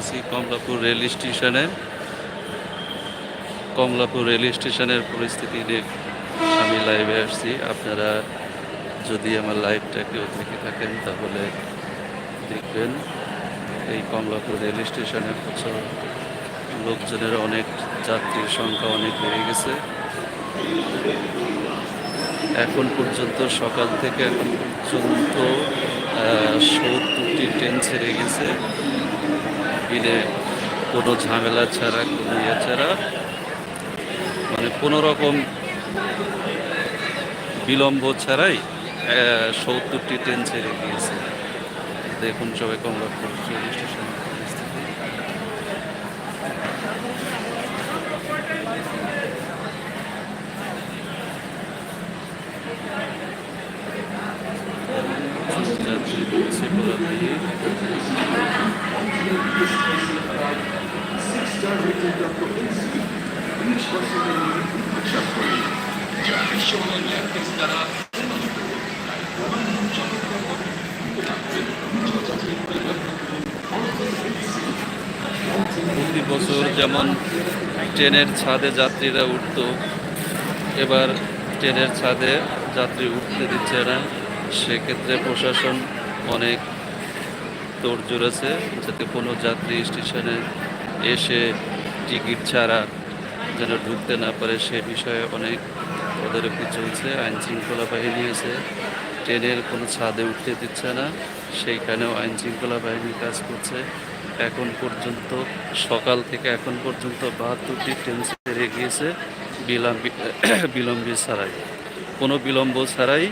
আছি কমলাপুর রেল স্টেশনে। কমলাপুর রেল স্টেশনের পরিস্থিতি নিয়ে আমি লাইভে আসছি। আপনারা যদি আমার লাইভটা কেউ দেখে থাকেন, তাহলে দেখবেন এই কমলাপুর রেল স্টেশনে প্রচুর লোকজনের অনেক যাত্রীর সংখ্যা অনেক বেড়ে গেছে। এখন পর্যন্ত সকাল থেকে এখন পর্যন্ত ট্রেন ছেড়ে গেছে। বিনে কোনো ঝামেলা ছাড়া কোনো ইয়ে ছাড়া। মানে কোনো রকম বিলম্ব ছাড়াই সত্তরটি ট্রেন ছেড়ে গিয়েছে। দেখুন সবাই কমলাপুর স্টেশন যাত্রী প্রতি বছর যেমন ট্রেনের ছাদে যাত্রীরা উঠত, এবার ট্রেনের ছাদে যাত্রী উঠতে দিচ্ছে না। সেক্ষেত্রে প্রশাসন অনেক তোড় জোড়েছে যাতে কোনো যাত্রী স্টেশনে এসে টিকিট ছাড়া যেন ঢুকতে না পারে সে বিষয়ে অনেক তদারকি চলছে আইন শৃঙ্খলা বাহিনী আছে। ট্রেনের কোনো ছাদে উঠতে দিচ্ছে না, সেইখানেও আইন শৃঙ্খলা বাহিনী কাজ করছে। এখন পর্যন্ত, সকাল থেকে এখন পর্যন্ত বাহাত্তরটি ট্রেন ছেড়ে গিয়েছে, বিলম্বি বিলম্বী ছাড়াই। কোনো বিলম্ব ছাড়াই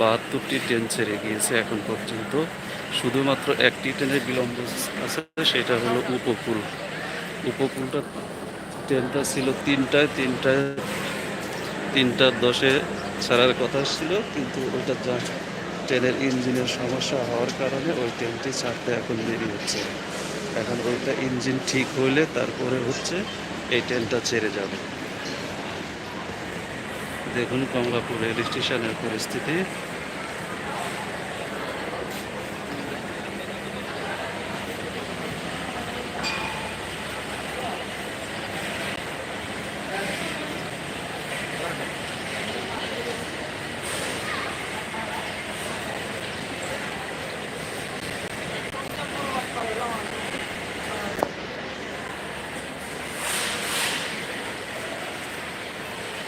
বাহাত্তরটি ট্রেন ছেড়ে গিয়েছে এখন পর্যন্ত। শুধুমাত্র একটি ট্রেনের বিলম্ব আছে, সেটা হলো উপকূল। উপকূলটা ট্রেনটা ছিল তিনটায় তিনটায় তিনটা দশে ছাড়ার কথা ছিল, কিন্তু ওইটা ট্রেনের ইঞ্জিনের সমস্যা হওয়ার কারণে ওই ট্রেনটি ছাড়তে এখন দেরি হচ্ছে। এখন ওইটা ইঞ্জিন ঠিক হইলে তারপরে হচ্ছে এই ট্রেনটা ছেড়ে যাবে। দেখুন কমলাপুর রেল স্টেশনের পরিস্থিতি।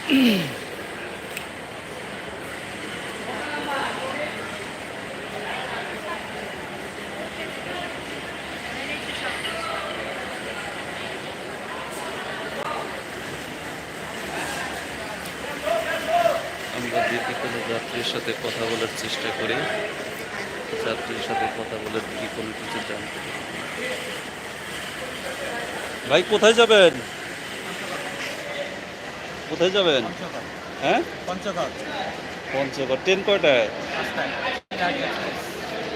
আমরা দেখি কোনো যাত্রীর সাথে কথা বলার চেষ্টা করি যাত্রীর সাথে কথা বলে দেখি কোনো কিছু জানতে ভাই কোথায় যাবেন? কোথায় যাবেন? হ্যাঁ? পঞ্চগড়। পঞ্চগড়। ট্রেন কয়টায়?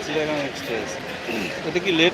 চিড়াগাং এক্সপ্রেস। ওটা কি লেট